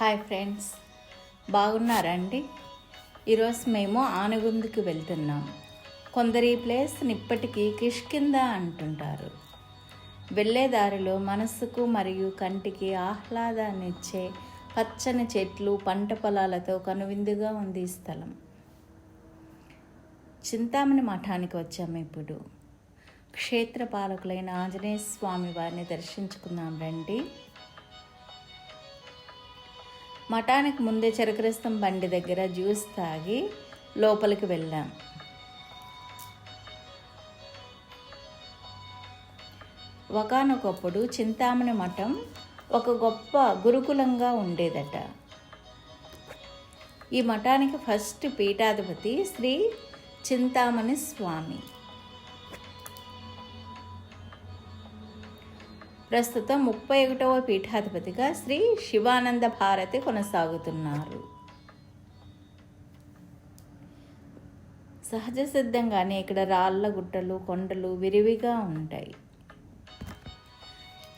Hi friends. బాగున్నారండి ఈరోజు మేము ఆనగుందుకు వెళ్తున్నాం. కొందరు ఈ ప్లేస్ని ఇప్పటికీ కిష్కింద అంటుంటారు. వెళ్ళే దారిలో మనస్సుకు మరియు కంటికి ఆహ్లాదాన్నిచ్చే పచ్చని చెట్లు పంట పొలాలతో కనువిందుగా ఉంది ఈ స్థలం. చింతామణి మఠానికి వచ్చాము ఇప్పుడు. క్షేత్ర పాలకులైన ఆంజనేయ స్వామి వారిని దర్శించుకుందాం రండి. మఠానికి ముందే చెరకరస్తం బండి దగ్గర జ్యూస్ తాగి లోపలికి వెళ్ళాం. ఒకనొకప్పుడు చింతామణి మఠం ఒక గొప్ప గురుకులంగా ఉండేదట. ఈ మఠానికి ఫస్ట్ పీఠాధిపతి శ్రీ చింతామణి స్వామి. ప్రస్తుతం ముప్పై ఒకటవ పీఠాధిపతిగా శ్రీ శివానంద భారతి కొనసాగుతున్నారు. సహజ సిద్ధంగానే ఇక్కడ రాళ్ళ గుట్టలు కొండలు విరివిగా ఉంటాయి.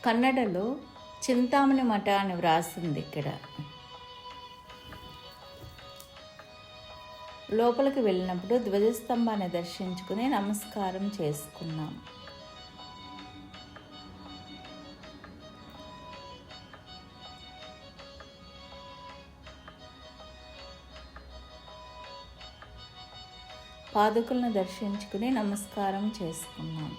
కన్నడలో చింతామణి మఠ అని వ్రాసింది ఇక్కడ. లోపలికి వెళ్ళినప్పుడు ధ్వజస్తంభాన్ని దర్శించుకుని నమస్కారం చేసుకున్నాం. పాదుకులను దర్శించుకుని నమస్కారం చేసుకున్నాం.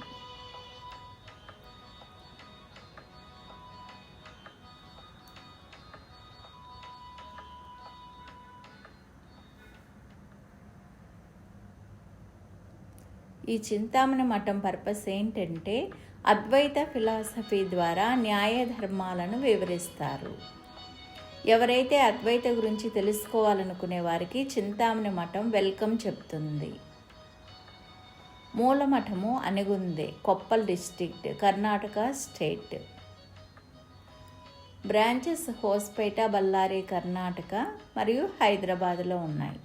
ఈ చింతామణి మఠం పర్పస్ ఏంటంటే అద్వైత ఫిలాసఫీ ద్వారా న్యాయ ధర్మాలను వివరిస్తారు. ఎవరైతే అద్వైత గురించి తెలుసుకోవాలనుకునే వారికి చింతామణి మఠం వెల్కమ్ చెప్తుంది. మూలమఠము Anegundi Koppal district Karnataka state. Branches Hospet Bellary Karnataka మరియు హైదరాబాద్లో ఉన్నాయి.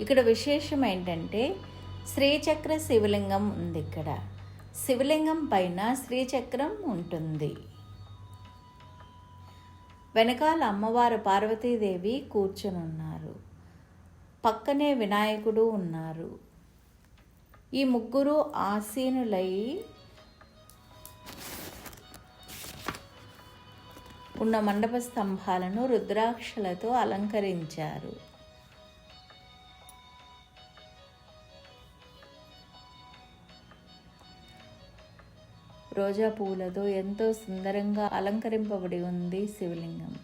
ఇక్కడ విశేషం ఏంటంటే శ్రీచక్ర శివలింగం ఉంది ఇక్కడ. శివలింగం పైన శ్రీచక్రం ఉంటుంది. వెనకాల అమ్మవారు పార్వతీదేవి కూర్చునున్నారు. పక్కనే వినాయకుడు ఉన్నారు. ఈ ముగ్గురు ఆసీనులై ఉన్న మండప స్తంభాలను రుద్రాక్షలతో అలంకరించారు. రోజా పువ్వులతో ఎంతో సుందరంగా అలంకరింపబడి ఉంది శివలింగం.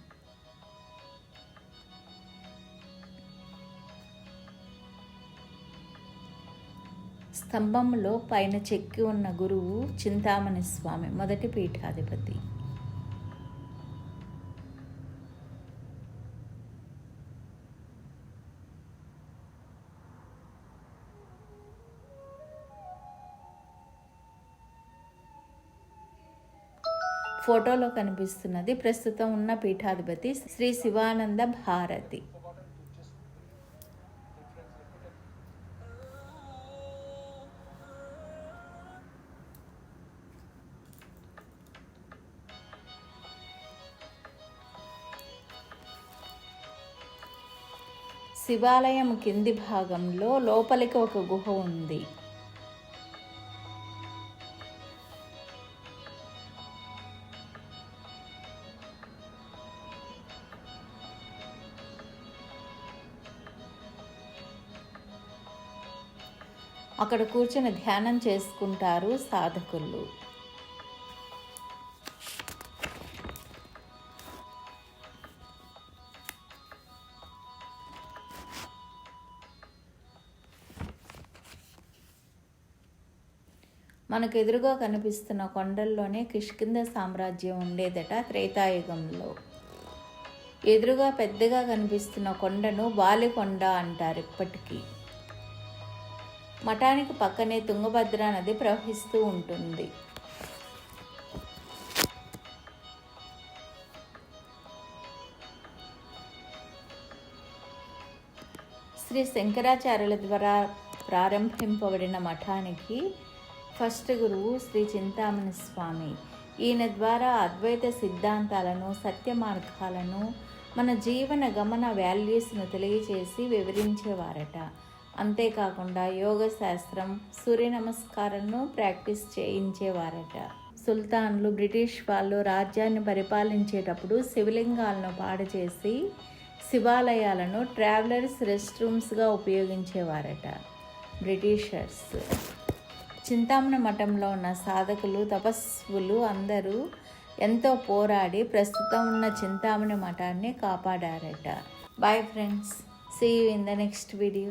స్తంభంలో పైన చెక్కి ఉన్న గురువు చింతామణి స్వామి మొదటి పీఠాధిపతి. ఫోటోలో కనిపిస్తున్నది. ప్రస్తుతం ఉన్న పీఠాధిపతి శ్రీ శివానంద భారతి. శివాలయం కింది భాగంలో లోపలికి ఒక గుహ ఉంది. అక్కడ కూర్చొని ధ్యానం చేసుకుంటారు సాధకులు. మనకు ఎదురుగా కనిపిస్తున్న కొండల్లోనే కిష్కింద సామ్రాజ్యం ఉండేదట త్రేతాయుగంలో. ఎదురుగా పెద్దగా కనిపిస్తున్న కొండను బాలికొండ అంటారు ఇప్పటికీ. మఠానికి పక్కనే తుంగభద్ర నది ప్రవహిస్తూ ఉంటుంది. శ్రీ శంకరాచార్యుల ద్వారా ప్రారంభింపబడిన మఠానికి ఫస్ట్ గురువు శ్రీ చింతామణి స్వామి. ఈయన ద్వారా అద్వైత సిద్ధాంతాలను సత్య మార్గాలను మన జీవన గమన వాల్యూస్ను తెలియచేసి వివరించేవారట. అంతేకాకుండా యోగ శాస్త్రం సూర్య నమస్కారంను ప్రాక్టీస్ చేయించేవారట. సుల్తాన్లు బ్రిటిష్ వాళ్ళు రాజ్యాన్ని పరిపాలించేటప్పుడు శివలింగాలను పాడు చేసి శివాలయాలను ట్రావెలర్స్ రెస్ట్ రూమ్స్గా ఉపయోగించేవారట బ్రిటిషర్స్. చింతామణి మఠంలో ఉన్న సాధకులు తపస్సులు అందరూ ఎంతో పోరాడి ప్రస్తుతం ఉన్న చింతామణి మఠాన్ని కాపాడారట. Bye friends see you in the next video